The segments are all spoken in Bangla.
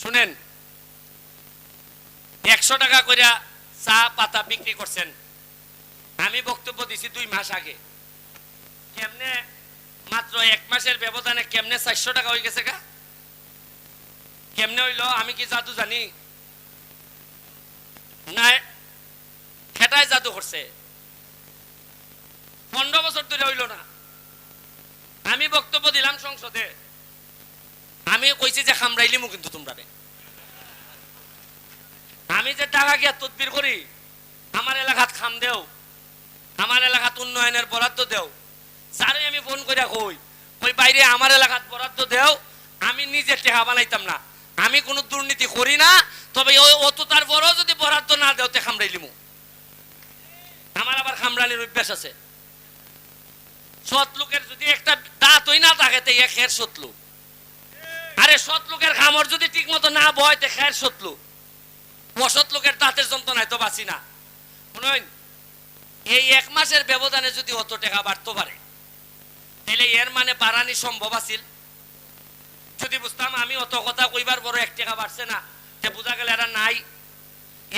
শুনেন, একশো টাকা কইরা চা পাতা বিক্রি করছেন। আমি বক্তব্য দিছি দুই মাস আগে। কেমনে, মাত্র এক মাসের ব্যবধানে কেমনে চারশো টাকা হয়ে গেছে গা? কেমনে হইল, আমি কি জাদু জানি? না খেটায় জাদু করছে। পনেরো বছর ধরে হইল না। আমি বক্তব্য দিলাম সংসদে। আমি কইছি যে খামড়াইলিমু কিন্তু তোমরা। আমি যে টাকা গিয়া তদবির করি, আমার এলাকাত খাম দেও, আমার এলাকাত উন্নয়নের বরাদ্দ দেও। স্যারে আমি ফোন করে কই ওই বাইরে আমার এলাকাত বরাদ্দ দেও, আমি নিজে টেহা বানাইতাম না। আমি কোনো দুর্নীতি করি না, তবে ওই অত তার বড় যদি বরাদ্দ না দেও তে খামড়াইলিমু। আমার আবার খামড়ানির অভ্যাস আছে। সৎ লোকের যদি একটা দাঁত হই না থাকে তে এক খের সৎ লোক। আরে সৎ লোকের খামর যদি ঠিক মতো না বয়, তে সৎ লোক অসৎ লোকের দাঁতের যন্ত্রণায় তো বাঁচি না। শুনুন এই এক মাসের ব্যবধানে যদি অত টাকা বাড়তে পারে, তাহলে এর মানে বাড়ানি সম্ভব আছিল। যদি বুঝতাম আমি অত কথা কইবার বড় এক টাকা বাড়ছে না যে বোঝা গেলে এরা নাই।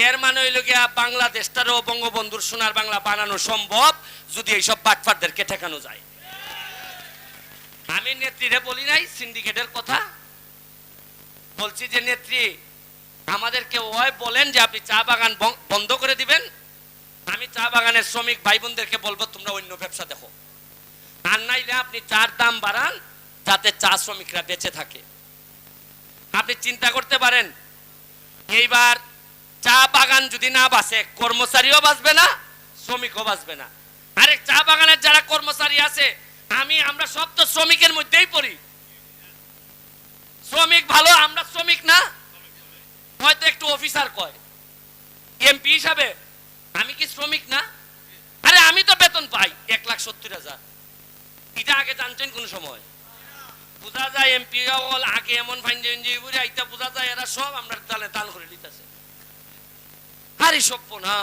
এর মানে হইল গিয়া বাংলাদেশটারও বঙ্গবন্ধুর সোনার বাংলা বানানো সম্ভব যদি এইসব বাটফারদেরকে ঠেকানো যায়। আমি নেত্রীরে বলি নাই, সিন্ডিকেটের কথা। বলছি যে, নেত্রী, আমাদেরকে ওই বলেন যে আপনি চা বাগান বন্ধ করে দিবেন। আমি চা বাগানের শ্রমিক ভাই বোনদেরকে বলব, তোমরা অন্য ব্যবসা দেখো। আর নাইলে আপনি চার দাম বাড়ান, যাতে চা শ্রমিকরা বেঁচে থাকে। আপনি চিন্তা করতে পারেন, এইবার চা বাগান যদি না বাসে, কর্মচারীও বাঁচবে না, শ্রমিকও বাঁচবে না। আরে, চা বাগানের যারা কর্মচারী আছে, আমি, আমরা সব তো শ্রমিকের মধ্যেই পড়ি। শ্রমিক ভালো আমরা শ্রমিক না হয়তো একটু অফিসার কয়। এমপি হিসাবে আমি কি শ্রমিক না? আরে আমি তো বেতন পাই এক লাখ সত্তর হাজার। এটা আগে জানছেন কোন সময়? বোঝা যায় এমপি আগে এমন ফাইন আইতা বোঝা যায় এরা সব আমরা তালে তাল করে নিতেছে। আরে সভ্য না